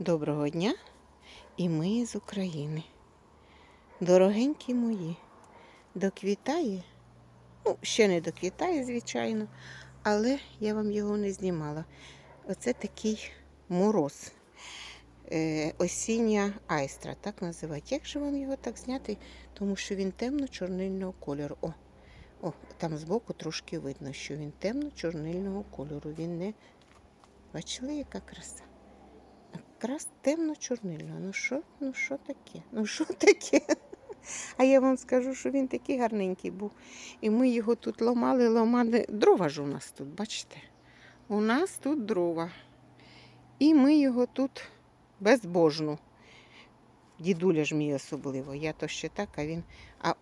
Доброго дня і ми з України. Дорогенькі мої, доквітає, ну, ще не доквітає, звичайно, але я вам його не знімала. Оце такий мороз. Е, осіння айстра, так називають. Як же вам його так зняти? Тому що він темно-чорнильного кольору. О, о, там збоку трошки видно, що він темно-чорнильного кольору. Він не. Бачили, яка краса? Якраз темно-чорнильно. Ну що, ну що таке? Ну що таке? А я вам скажу, що він такий гарненький був. І ми його тут ламали, ламали. Дрова ж у нас тут, бачите? У нас тут дрова. І ми його тут безбожно. Дідуля ж мій особливо. Я то ще так, а він. А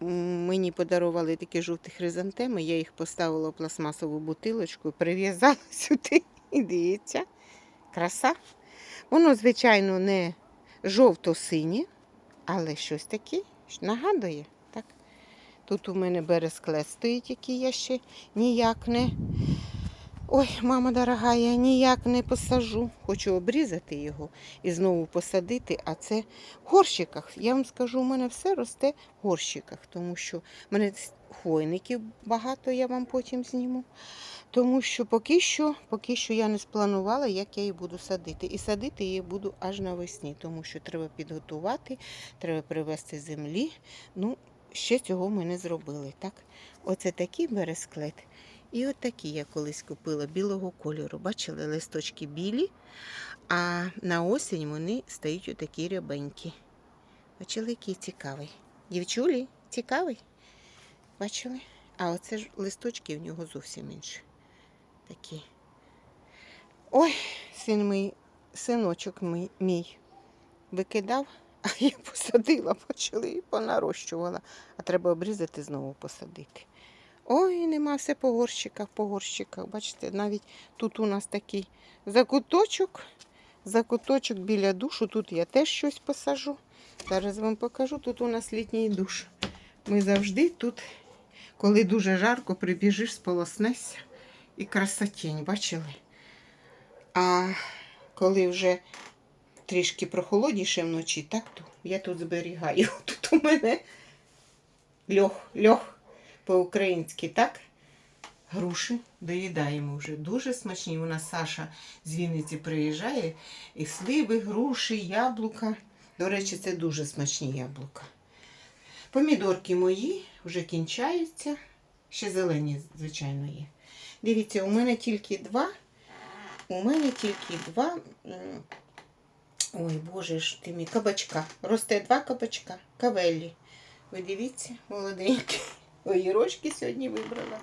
мені подарували такі жовті хризантеми, я їх поставила в пластмасову бутилочку, прив'язала сюди. І дивіться, краса. Воно, звичайно, не жовто-синє, але щось таке нагадує. Так? Тут у мене бересклет стоїть, який я ще ніяк не. Ой, мама дорога, я ніяк не посажу. Хочу обрізати його і знову посадити, а це в горщиках. Я вам скажу, у мене все росте в горщиках, тому що в мене хвойників багато, я вам потім зніму. Тому що поки що, поки що я не спланувала, як я її буду садити. І садити її буду аж навесні, тому що треба підготувати, треба привезти землі. Ну, ще цього ми не зробили. Так? Оце такий бересклет. І от такі я колись купила білого кольору. Бачили, листочки білі, а на осінь вони стають отакі рябенькі. Бачили, який цікавий. Дівчулі, цікавий? Бачили? А оце ж листочки в нього зовсім інші. Такі. Ой, син мій, синочок мій, мій викидав, а я посадила, почали і понарощувала. А треба обрізати знову посадити. Ой, нема все по горщиках, по горщиках. Бачите, навіть тут у нас такий закуточок. Закуточок біля душу. Тут я теж щось посажу. Зараз вам покажу. Тут у нас літній душ. Ми завжди тут, коли дуже жарко, прибіжиш, сполоснешся і красотень, бачили? А коли вже трішки прохолодніше вночі, так то я тут зберігаю. Тут у мене льох, льох по-українськи, так? Груші доїдаємо вже. Дуже смачні. У нас Саша з Вінниці приїжджає. І сливи, груші, яблука. До речі, це дуже смачні яблука. Помідорки мої вже кінчаються. Ще зелені, звичайно, є. Дивіться, у мене тільки два. У мене тільки два. Ой, боже ж ти мій, кабачка. Росте два кабачка. Кавеллі. Ви дивіться, молоденькі. Огірочки сьогодні вибрала.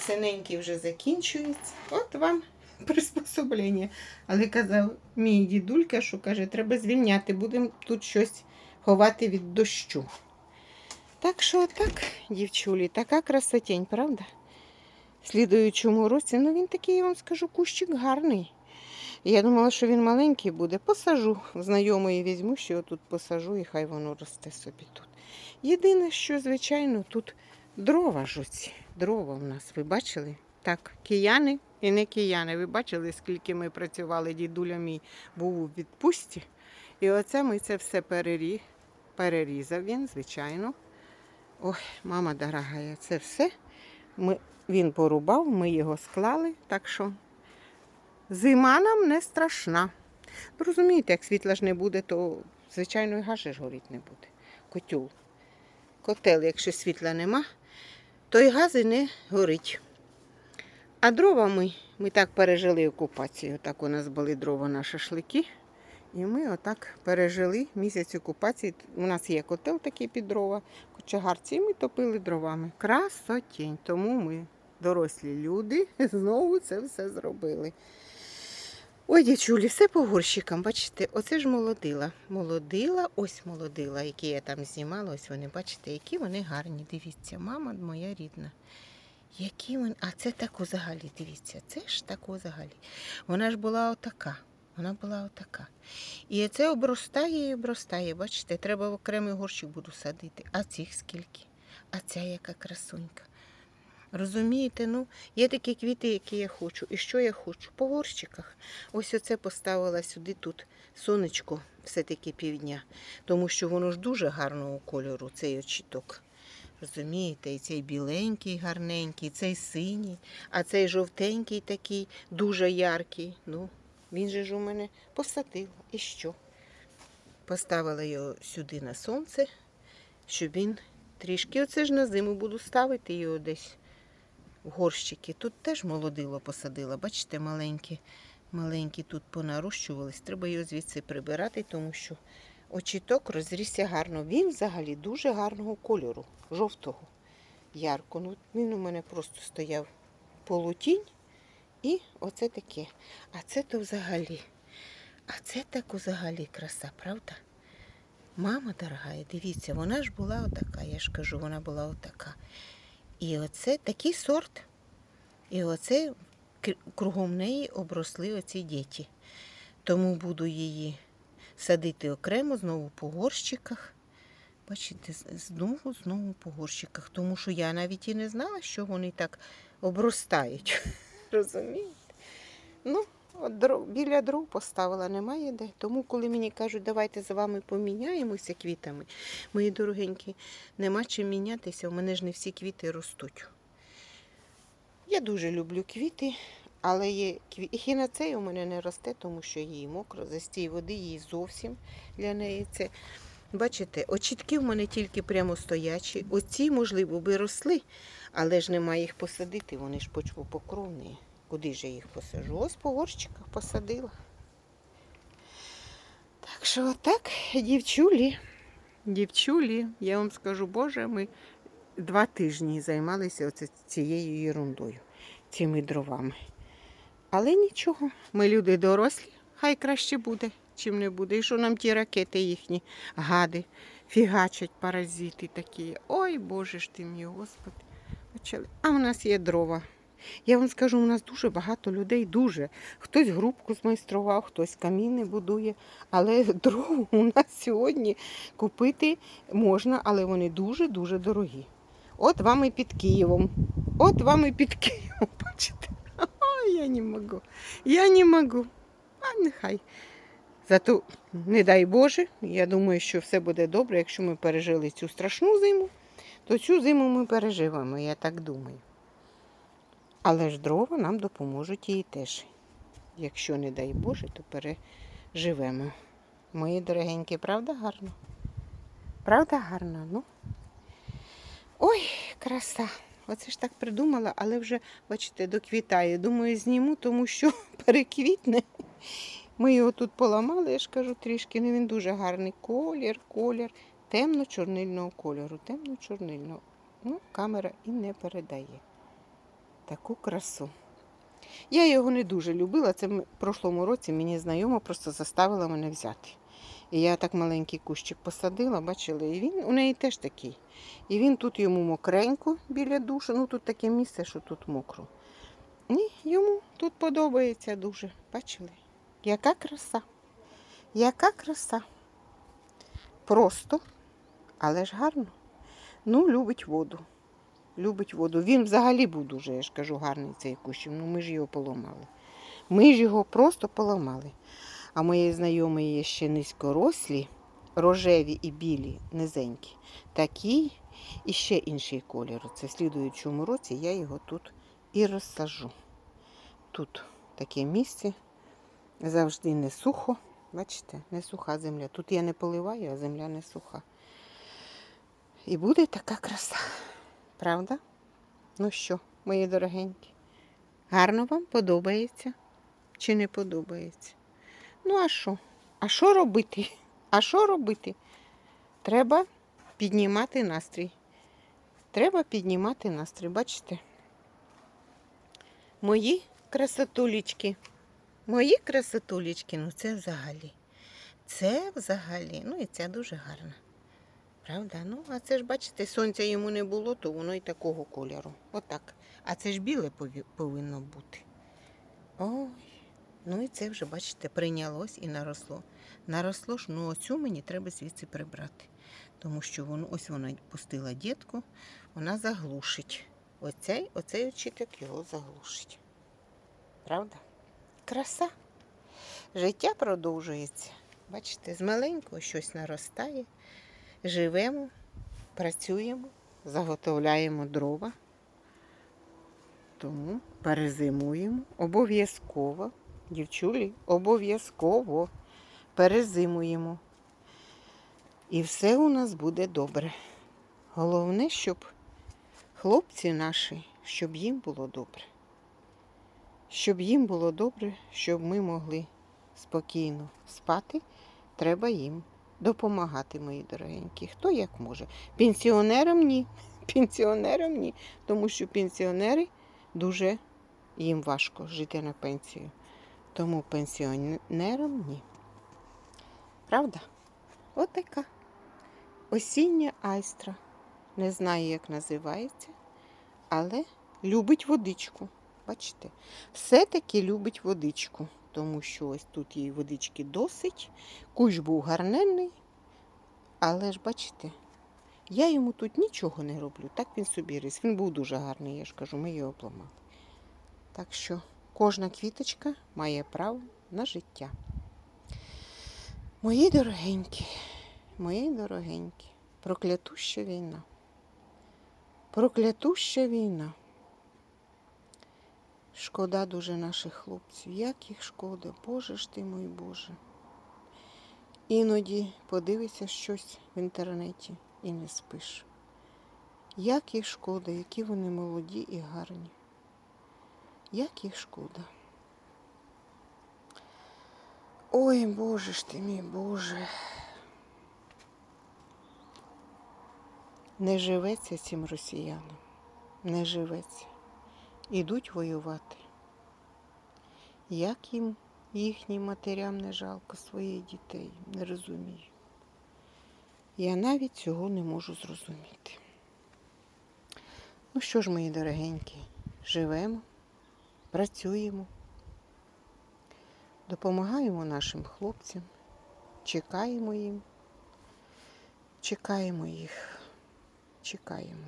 Синенькі вже закінчуються. От вам приспособлення. Але казав мій дідулька, що каже, треба звільняти, будемо тут щось ховати від дощу. Так що так, дівчулі, така красотень, правда? В слідуючому році, ну він такий, я вам скажу, кущик гарний. Я думала, що він маленький буде. Посажу. Знайомої візьму, що його тут посажу, і хай воно росте собі тут. Єдине, що, звичайно, тут дрова ж оці. Дрова в нас, ви бачили? Так, кияни і не кияни. Ви бачили, скільки ми працювали, дідуля мій був у відпустці. І оце ми це все перері... перерізав він, звичайно. Ой, мама дорогая, це все. Ми... Він порубав, ми його склали, так що зима нам не страшна. Ну, Розумієте, як світла ж не буде, то звичайно і газ ж горіти не буде. Котюл. Котел, якщо світла нема, то і газ і не горить. А дрова ми, ми так пережили окупацію. Так у нас були дрова на шашлики. І ми отак пережили місяць окупації. У нас є котел такий під дрова, кочегарці, і ми топили дровами. Красотінь. Тому ми, дорослі люди, знову це все зробили. Ой, дівчулі, все по горщикам, бачите, оце ж молодила. Молодила, ось молодила, які я там знімала, ось вони, бачите, які вони гарні. Дивіться, мама моя рідна. Які вони. А це так взагалі, дивіться, це ж так взагалі. Вона ж була отака. Вона була отака. І це обростає і обростає. Бачите, треба в окремий горщик буду садити. А цих скільки? А ця яка красунька. Розумієте, ну, є такі квіти, які я хочу. І що я хочу? По горщиках. Ось оце поставила сюди тут сонечко все-таки півдня, тому що воно ж дуже гарного кольору, цей очіток. Розумієте, і цей біленький, гарненький, цей синій, а цей жовтенький такий, дуже яркий. Ну, він же ж у мене посадила. І що? Поставила його сюди на сонце, щоб він трішки. Оце ж на зиму буду ставити його десь горщики. Тут теж молодило посадила. Бачите, маленькі, маленькі тут понарощувались. Треба його звідси прибирати, тому що очіток розрісся гарно. Він взагалі дуже гарного кольору, жовтого, ярко. Ну, він у мене просто стояв полутінь. І оце таке. А це то взагалі. А це так взагалі краса, правда? Мама дорога, дивіться, вона ж була отака, я ж кажу, вона була отака. І оце такий сорт. І оце кругом неї обросли оці діти. Тому буду її садити окремо, знову по горщиках. Бачите, знову, знову по горщиках. Тому що я навіть і не знала, що вони так обростають. Розумієте? Ну, от дров, біля дров поставила, немає де. Тому, коли мені кажуть, давайте з вами поміняємося квітами, мої дорогенькі, нема чим мінятися, у мене ж не всі квіти ростуть. Я дуже люблю квіти, але є і у мене не росте, тому що їй мокро, застій води, їй зовсім для неї це. Бачите, очітки в мене тільки прямо стоячі. Оці, можливо, би росли, але ж немає їх посадити, вони ж почвопокровні. Куди ж я їх посажу? Ось по горщиках посадила. Так що отак, дівчулі, дівчулі, я вам скажу, Боже, ми два тижні займалися оце цією ерундою, цими дровами. Але нічого, ми люди дорослі, хай краще буде, чим не буде. І що нам ті ракети їхні гади фігачать, паразити такі. Ой, Боже ж ти мій, Господи. А в нас є дрова. Я вам скажу, у нас дуже багато людей, дуже. Хтось грубку змайстрував, хтось каміни будує. Але дров у нас сьогодні купити можна, але вони дуже-дуже дорогі. От вам і під Києвом. От вам і під Києвом, бачите. Ой, я не можу. Я не можу. А нехай. Зато, не дай Боже, я думаю, що все буде добре, якщо ми пережили цю страшну зиму, то цю зиму ми переживемо, я так думаю. Але ж дрова нам допоможуть її теж. Якщо, не дай Боже, то переживемо. Мої дорогенькі, правда гарно? Правда гарно? Ну. Ой, краса. Оце ж так придумала, але вже, бачите, доквітає. Думаю, зніму, тому що переквітне. Ми його тут поламали, я ж кажу трішки. Ну він дуже гарний колір, колір темно-чорнильного кольору. Темно-чорнильного. Ну, камера і не передає таку красу. Я його не дуже любила. Це в прошлому році мені знайома просто заставила мене взяти. І я так маленький кущик посадила, бачили, і він у неї теж такий. І він тут йому мокренько біля душу. Ну тут таке місце, що тут мокро. І йому тут подобається дуже. Бачили? Яка краса. Яка краса. Просто, але ж гарно. Ну, любить воду. Любить воду. Він взагалі був дуже, я ж кажу, гарний цей кущ. Ну ми ж його поламали. Ми ж його просто поламали. А мої знайомі є ще низькорослі, рожеві і білі, низенькі. Такі і ще інший колір. Це в слідуючому році я його тут і розсажу. Тут таке місце. Завжди не сухо. Бачите, не суха земля. Тут я не поливаю, а земля не суха. І буде така краса. Правда? Ну що, мої дорогенькі, гарно вам подобається чи не подобається? Ну, а що? А що робити? А що робити? Треба піднімати настрій. Треба піднімати настрій, бачите? Мої красотулечки. Мої красотулечки, ну це взагалі. Це взагалі. Ну і ця дуже гарна. Правда? Ну, а це ж, бачите, сонця йому не було, то воно і такого кольору. Отак. А це ж біле повинно бути. Ой, ну і це вже, бачите, прийнялось і наросло. Наросло ж, ну оцю мені треба звідси прибрати. Тому що воно, ось вона пустила дітку, вона заглушить. оцей, оцей очіток його заглушить. Правда? Краса. Життя продовжується. Бачите, з маленького щось наростає. Живемо, працюємо, заготовляємо дрова. Тому перезимуємо обов'язково. Дівчулі, обов'язково перезимуємо. І все у нас буде добре. Головне, щоб хлопці наші, щоб їм було добре. Щоб їм було добре, щоб ми могли спокійно спати, треба їм допомагати, мої дорогенькі. Хто як може. Пенсіонерам ні. Пенсіонерам ні. Тому що пенсіонери дуже їм важко жити на пенсію. Тому пенсіонерам ні. Правда? От така осіння айстра. Не знаю, як називається, але любить водичку. Бачите? Все-таки любить водичку, тому що ось тут її водички досить. Кущ був гарненний, але ж бачите, я йому тут нічого не роблю. Так він собі ріс. Він був дуже гарний, я ж кажу, ми його обламали. Так що кожна квіточка має право на життя. Мої дорогенькі, мої дорогенькі, проклятуща війна. Проклятуща війна. Шкода дуже наших хлопців. Як їх шкода, Боже ж ти мой Боже. Іноді подивишся щось в інтернеті і не спиш. Як їх шкода, які вони молоді і гарні. Як їх шкода. Ой, Боже ж ти мій Боже. Не живеться цим росіянам. Не живеться. Ідуть воювати. Як їм їхнім матерям не жалко своїх дітей, не розумію. Я навіть цього не можу зрозуміти. Ну що ж, мої дорогенькі, живемо, працюємо, допомагаємо нашим хлопцям, чекаємо їм, чекаємо їх, чекаємо.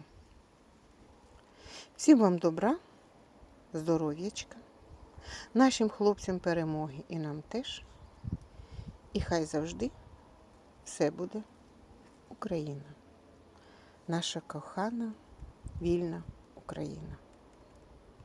Всім вам добра, здоров'ячка, нашим хлопцям перемоги і нам теж. І хай завжди все буде Україна, наша кохана, вільна Україна.